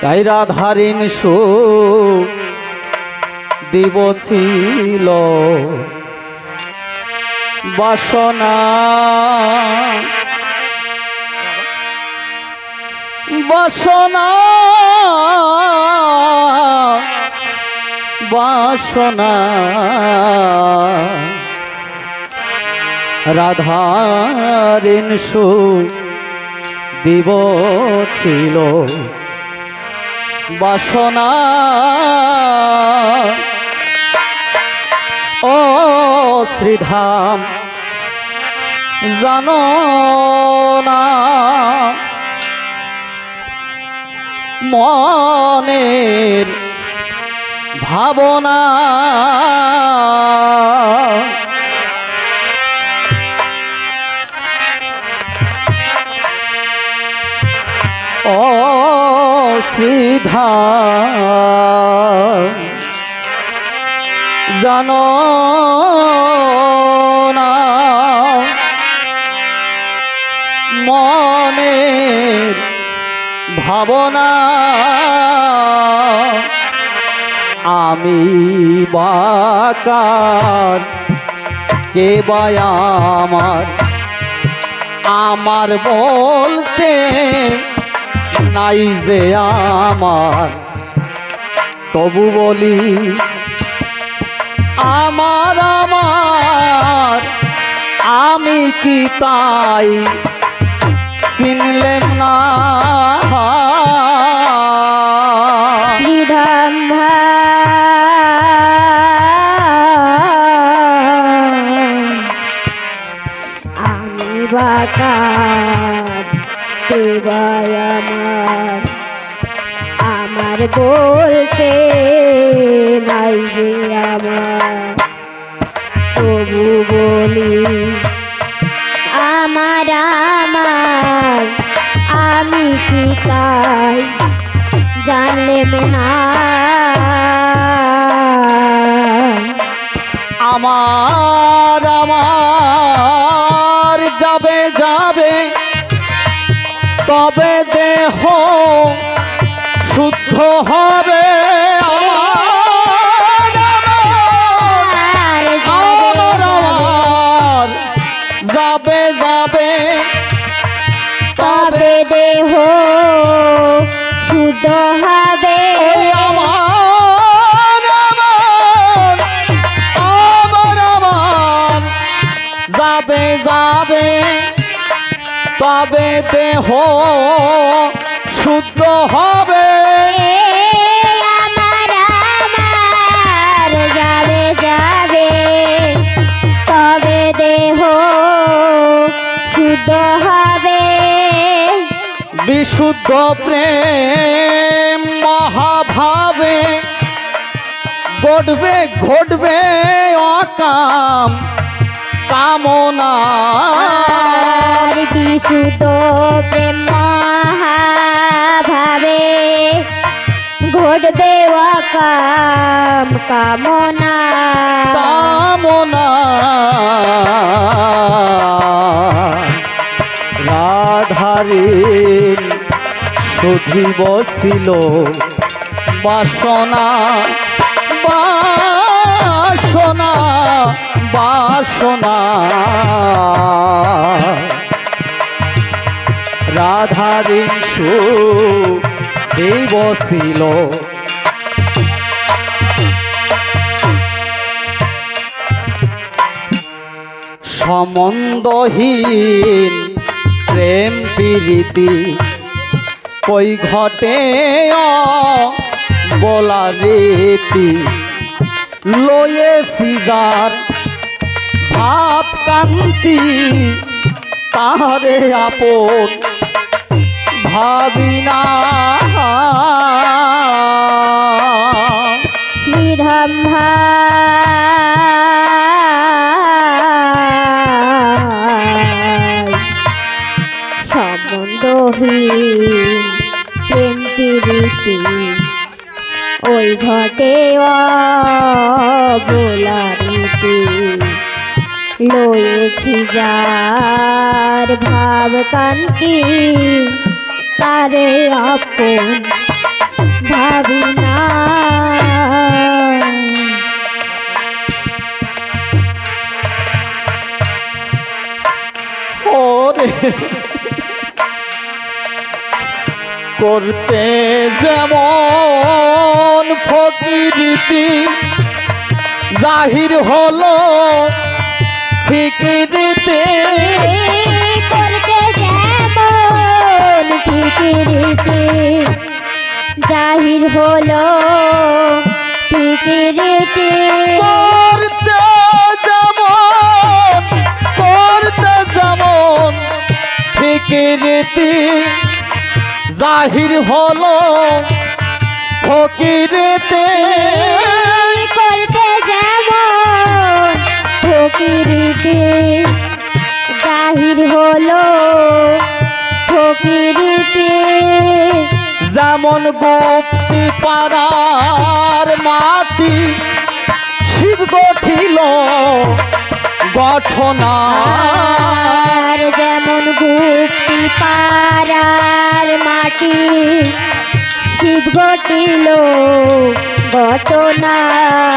তাই রাধারিন সু দিব ছিল। বাসনা বাসনা বাসনা রাধারিন সু দিব ছিল। বাসনা। ও শ্রীধাম জানো না। মনের ভাবনা জানো না মনের ভাবনা আমি বাকার কে আমার? আমার বলতে নাই যে আমার। তবু বলি আমার আমার আমি কি তাই চিনলেম না? আমি আমার বলতে নাই আমার। তবু বলি, আমার আমার, আমি কি তাই জানলেম না? আমার আমার যাবে যাবে, তবে দেহ তবে দেহ শুদ্ধ হবে। আমার আমার যাবে যাবে। তবে দেহ শুদ্ধ হবে। বিশুদ্ধ প্রেম মহাভাবে ঘটবে ঘটবে অকাম। কামনা। বিশুদ্ধ প্রেম মহাভাবে ঘটবে অকাম কামনা। কামনা। রাধারীর শুধিব ছিল বাসনা বাসনা। বাসনা। রাধারীর শুধিব ছিল। সম্বন্ধহীন প্রেম প্রীতি কই ঘটে বলা রীতি। লয়ে সিজার ভাব কান্তি তাহারে আপন ভাবিনা। প্রীতি ওই ঘটে বোলারিতে লয়েছি ভাব কান্তি তারে আপন ভাবি না ওরে করতে যেমন ফকিরতি জাহির হলো ফিকিরতে করতে যেমন ফিকিরিতে জাহির হলো ফিকিরিতে করতে যেমন করতে যেমন ফিকিরতি জাহির হলো ফকিরতে। ফকিরিতে জাহির হলো ফকিরিতে যেমন গুপ্তি পাড়ার মাটি শিব গঠিল গঠনা যেমন গুপ্তি পাড়ার মাটি শিব ঘটিল ঘটনায়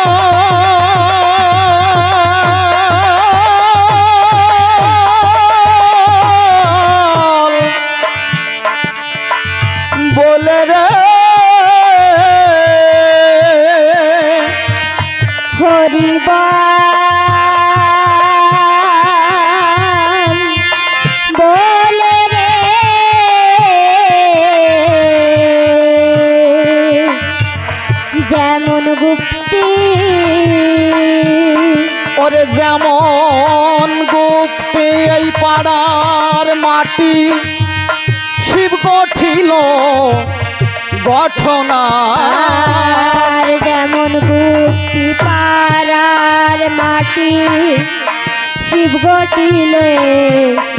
ঘটিলে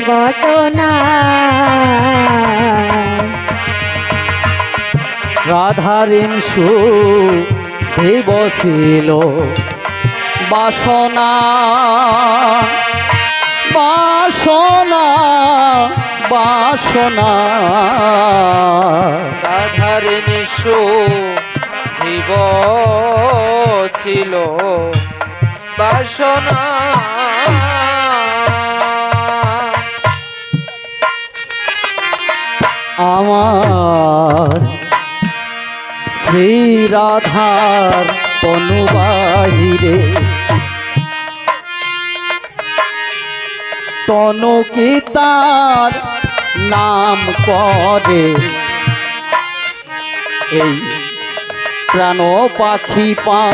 ঘটনা। রাধারিন সু দেব ছিল বাসনা। বাসনা বাসনা। রাধার সু জীব ছিল বাসনা। আমার শ্রী রাধার তনুবাহিরে তনু কি তার নাম করে এই প্রাণ পাখি পা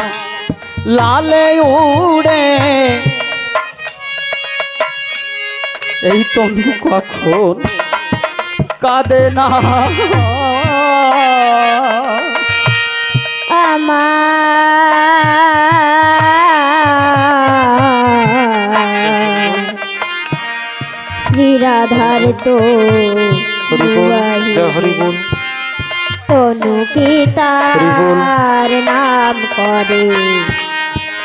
লালে উড়ে। এই তনু কখন কাঁদে না। আমার শ্রীরাধার তো তনু কি তার নাম করে।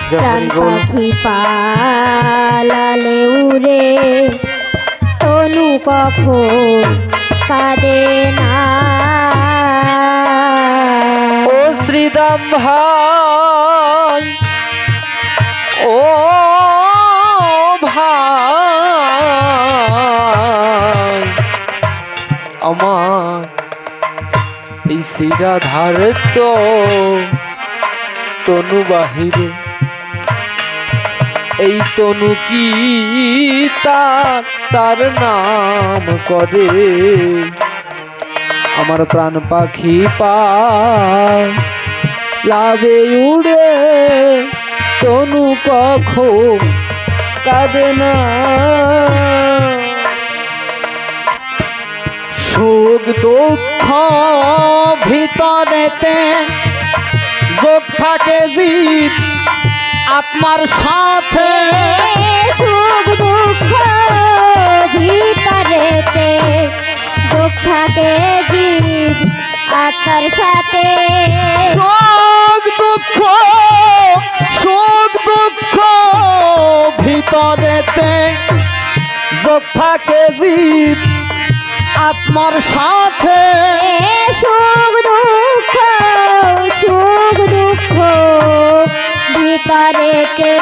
প্রাণ পাখি পালালে উড়ে তনু কখন কাঁদে না। ও শ্রীদাম ভাই ও ভাই আমার এই তো তনু বাহিরে এই তনু কি তার নাম করে? আমার প্রাণ পাখি পায়। লাভে উড়ে তনু কখন কাঁদে না? সুখ দুঃখ ভিতরেতে যোগ থাকে জীব। আত্মার সাথে। সুখ দুঃখ ভিতরেতে দুঃখ জীব আত্মার সাথে। সুখ দুঃখ সুখ দুঃখ ভিতরেতে যোগ থাকে জীব আত্মার সাথে। সুখ দুঃখ সুখ দুঃখ ভিতরেতে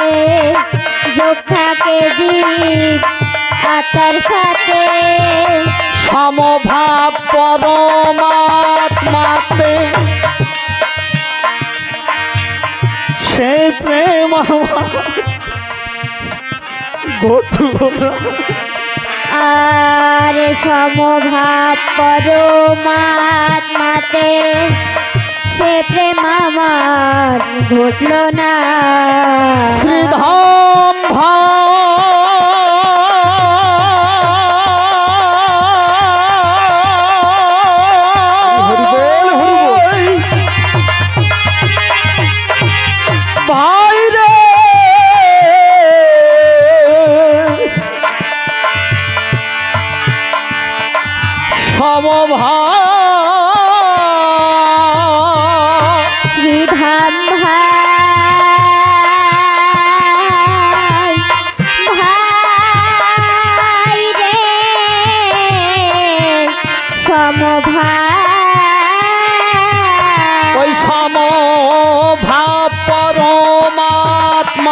যোগ থাকে জীব আত্মার সাথে। সমভাব পরমাত্মাতে। সে প্রেম আমার। ঘটল আর সমভাব পরমাত্মাতে সে প্রেম আমার ঘটল না।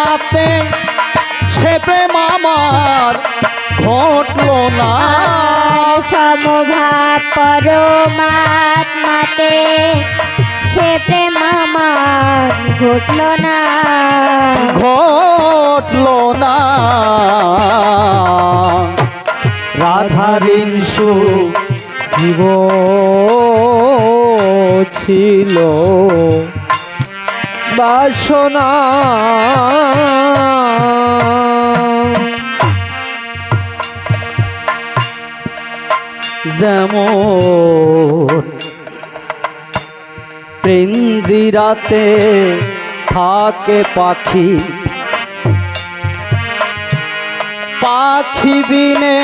পরমাত্মাতে সে প্রেম আমার ঘটল না। সমভাব পরমাত্মাতে সে প্রেম আমার ঘটল না। ঘটল না। রাধারিন সু জীব ছিল। বাসনা। যেমন প্রিঞ্জিরাতে থাকে পাখি পাখি বিনে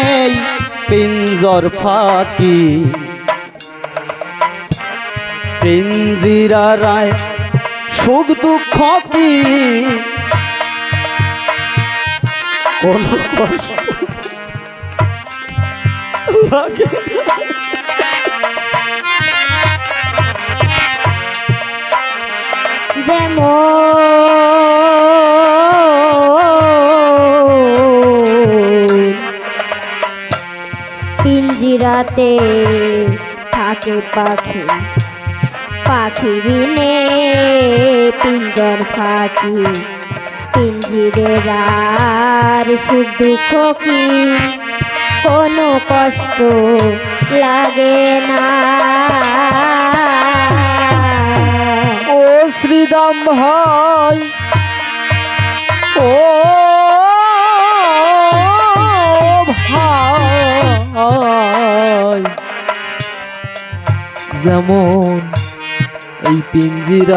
পিঞ্জর ফাঁকি। পিঞ্জিরা রায় সুখ দুঃখ কি? কোন কষ্ট লাগে না। যেমন। পিঞ্জিরাতে থাকে পাখি। পাখি বিনে পিঞ্জর ফাঁকি পিঞ্জিরের আর সুখ দুঃখ কি কোনো কষ্ট লাগে না। ও শ্রীদাম ভাই ও ভাই। যেমন এই পিঞ্জিরাতে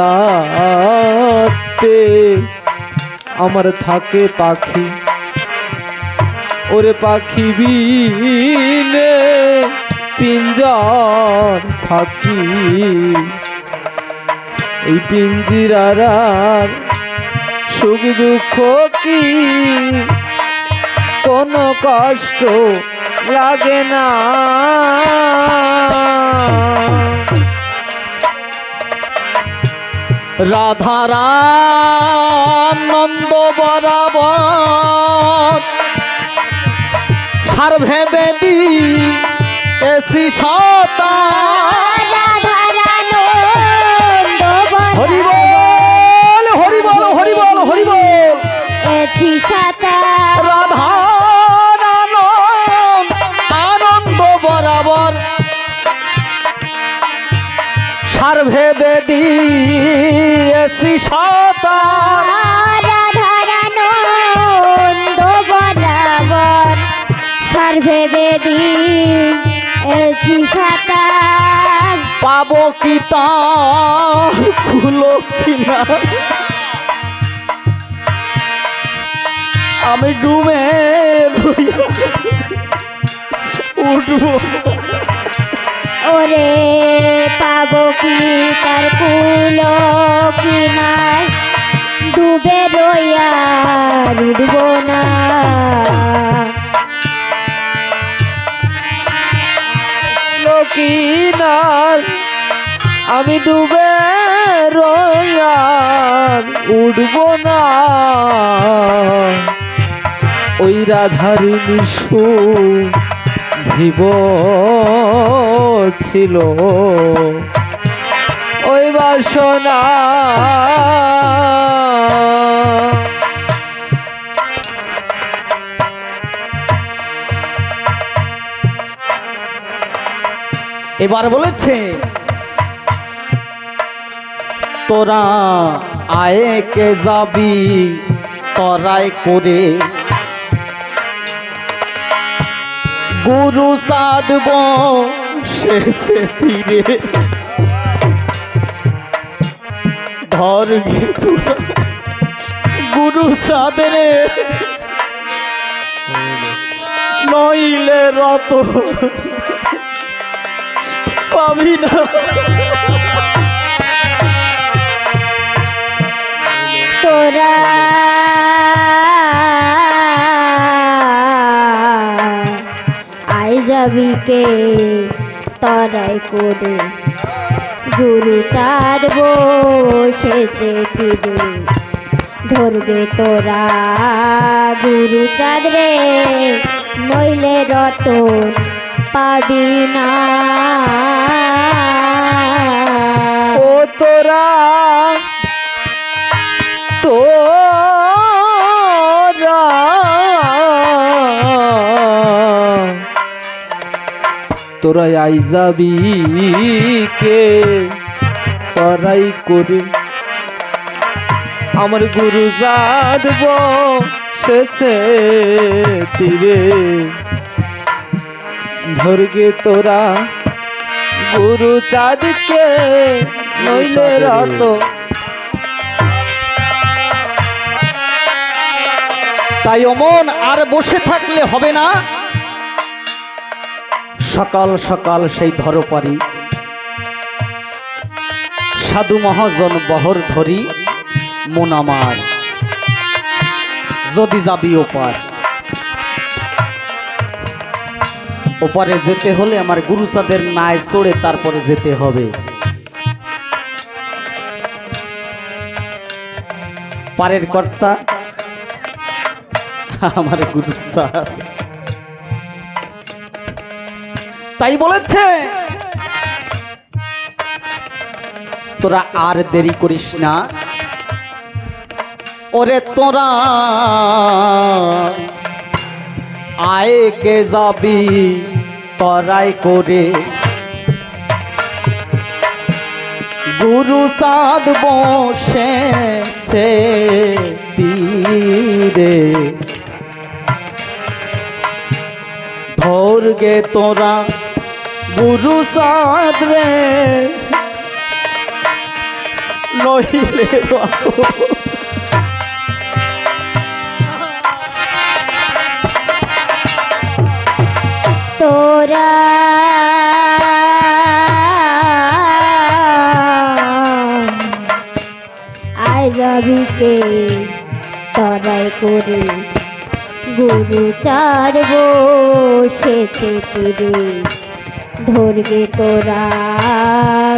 আমার থাকে পাখি। ওরে পাখি বিনে পিঞ্জর থাকি। এই পিঞ্জিরার সুখ দুঃখ কি? কোনো কষ্ট লাগে না। রাধারানন্দ বরাবর। সার্ভে বেদি এসি সতা। হরিবল হরিবল হরিবল হরি এসি সতা রাধারানন্দ বরাবর সর্বে বেদি এথি সাতা পাবো কি তা? খুলো কিনা আমি ডুবে রইয়া উঠবো। ওরে পাবো কি তার কুলো কিনার? ডুবে রইয়া উঠবো না। কিনার আমি ডুবে রয়ার উঠব না। ওই রাধার নিশু ভিব ছিল। ওই বাসনা এবার বলেছে তোরা আয়ে কে যাবি? তরাই করে গুরু সাধব শেষে ফিরে। ধর গুরু সাদরে নইলে রত পাবি না। তোরা আই যাবি কে তরাই করে। গুরু চাঁদ বসেছে ফিরে ধরবে তোরা গুরু চাঁদ রে। নইলে রতন পাবি না। ও তোরা তোরা তোরা আই যাবি কে? তোরাই করে। আমার গুরু যাদব সেছে তীরে ধরগে তোরা গুরু চাঁদকে নইলে রত। তাই অমন আর বসে থাকলে হবে না। সকাল সকাল সেই ধরপারি। সাধু মহাজন বহর ধরি, মন আমার যদি যাবি ওপার। ওপারে যেতে হলে আমার গুরুসাদের নায় চড়ে তারপরে যেতে হবে। পারের কর্তা, আমার গুরু তাই বলেছে। তোরা আর দেরি করিস না। ওরে তোরা, আয়ে কে যাবি তরাই করে। গুরু সাদ বসে সে তীরে। ধর গে তোরা গুরু সাদ রে। নহিলে তোরা আয় যাবি কে? তরাই করে গুরু চাঁদ বসেছে তীরে। ধরবে তোরা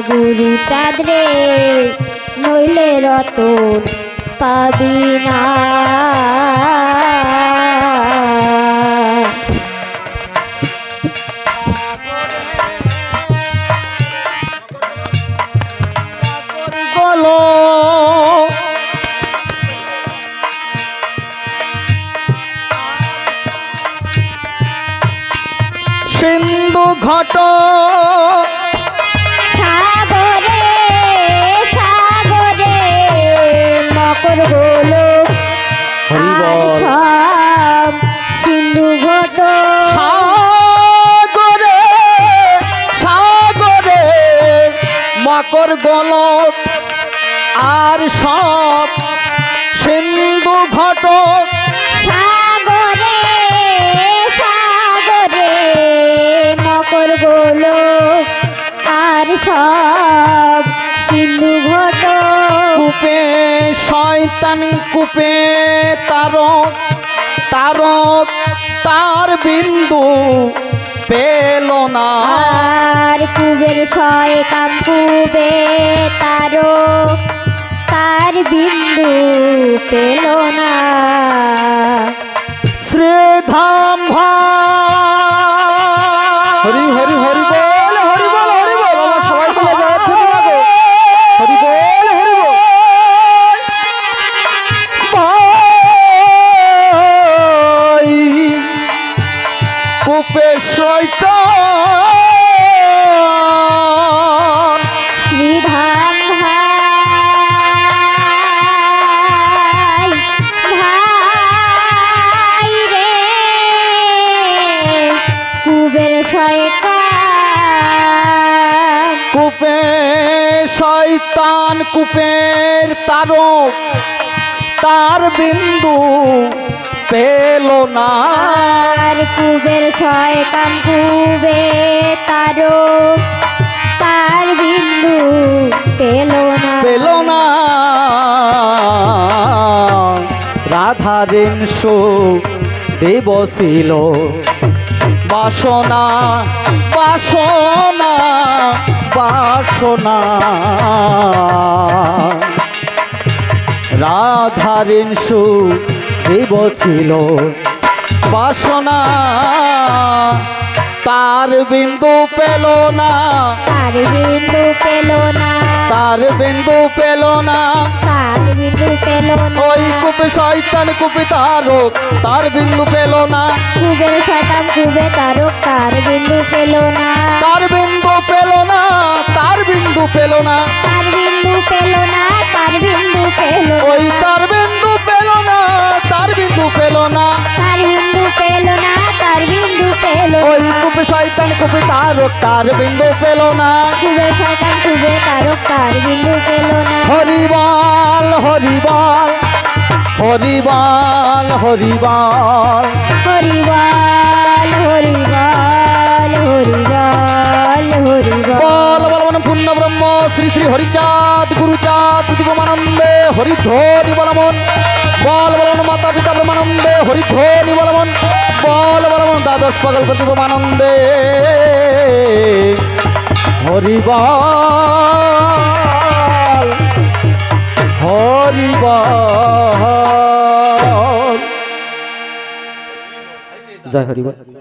গুরু চাঁদ রে নইলে রতন পাবি না। গলো সিন্ধু ঘট। সাগরে সাগরে মকর গোলো। হরিবল। সব সিন্ধু ঘট। সাগরে সাগরে মকর গলত আর সব শয়তান কূপে তারক তারক তার বিন্দু পেল না। আর কুবের শয় কাম কুবে তারো তার বিন্দু পেল না। শ্রীধাম হরি হরি হরি শয়তান। শ্রীধাম ভাই ভাই রে। কুবের শয়তান। কূপে শয়তান কূপের তারক। তার বিন্দু পেল না। কুবের শয়তান কুবে তারো তার বিন্দু পেল না। পেল না। রাধারেন দেব ছিল। বাসনা বাসনা বাসনা। রাধারেন সু দেব ছিল বাসনা। তার বিন্দু পেল না। তার বিন্দু পেল না। তার বিন্দু পেল না। তার বিন্দু পেল না। ওই কূপে শয়তান কূপে তারক তার বিন্দু পেল না। কুবের শয়তান কুবে তারক তার বিন্দু পেল না। তার বিন্দু পেল না তার বিন্দু পেল না। তার বিন্দু পেল না। তার বিন্দু পেল ওই তার বিন্দু পেল না তার বিন্দু পেল না। তার বিন্দু পেল না তার বিন্দু পেল ওই কূপে শয়তান কূপে তারক তার বিন্দু পেল না। কুবের শয়তান কুবে তারক তার বিন্দু পেল না। হরিবাল হরিবাল হরিবাল হরিবাল। হরিবাল হরিবাল। ব্রহ্ম শ্রী শ্রী হরিচাঁদ গুরুচাঁদ জীবমানন্দে হরিধ্বনি বলমন বল বলন মাতা পিতা ব্রহ্মানন্দে হরিধ্বনি বলমন বল বলমন দ্বাদশ পাগল প্রতিপমানন্দে হরিবাল হরিবাল জয় হরিবাল